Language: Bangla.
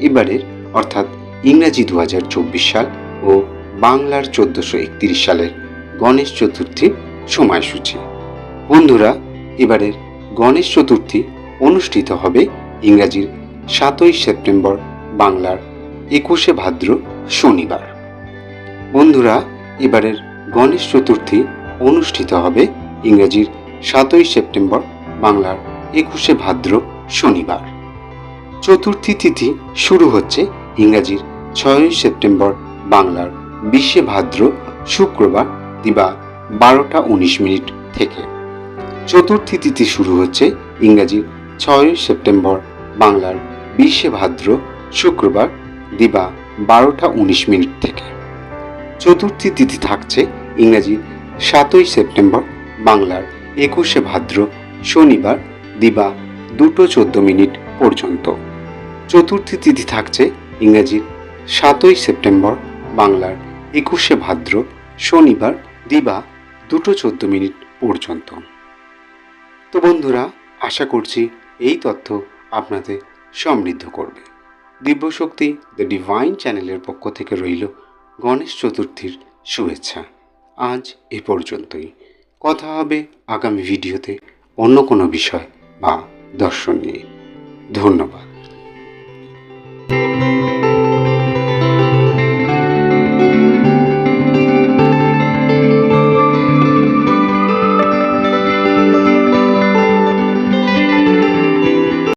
এবারের, অর্থাৎ ইংরাজি দু হাজার চব্বিশ সাল ও বাংলার চোদ্দোশো সালের গণেশ চতুর্থীর সময়সূচি। বন্ধুরা, এবারের গণেশ চতুর্থী অনুষ্ঠিত হবে ইংরাজির সাতই সেপ্টেম্বর, বাংলার একুশে ভাদ্র শনিবার। বন্ধুরা, এবারের গণেশ চতুর্থী অনুষ্ঠিত হবে ইংরেজির সাতই সেপ্টেম্বর, বাংলার একুশে ভাদ্র শনিবার। চতুর্থী তিথি শুরু হচ্ছে ইংরাজির ছয়ই সেপ্টেম্বর বাংলার বিশে ভাদ্র শুক্রবার দিবা বারোটা উনিশ মিনিট থেকে। চতুর্থী তিথি শুরু হচ্ছে ইংরাজির ছয়ই সেপ্টেম্বর বাংলার বিশে ভাদ্র শুক্রবার দিবা বারোটা উনিশ মিনিট থেকে। চতুর্থী তিথি থাকছে ইংরাজি সাতই সেপ্টেম্বর বাংলার একুশে ভাদ্র শনিবার দিবা দুটো চোদ্দ মিনিট পর্যন্ত। চতুর্থী তিথি থাকছে ইংরেজির সাতই সেপ্টেম্বর বাংলার একুশে ভাদ্র শনিবার দিবা দুটো চোদ্দ মিনিট পর্যন্ত। তো বন্ধুরা, আশা করছি এই তথ্য আপনাদের সমৃদ্ধ করবে। দিব্যশক্তি দ্য ডিভাইন চ্যানেলের পক্ষ থেকে রইল গণেশ চতুর্থীর শুভেচ্ছা। আজ এ পর্যন্তই। কথা হবে আগামী ভিডিওতে অন্য কোনো বিষয় বা দর্শন নিয়ে। ধন্যবাদ।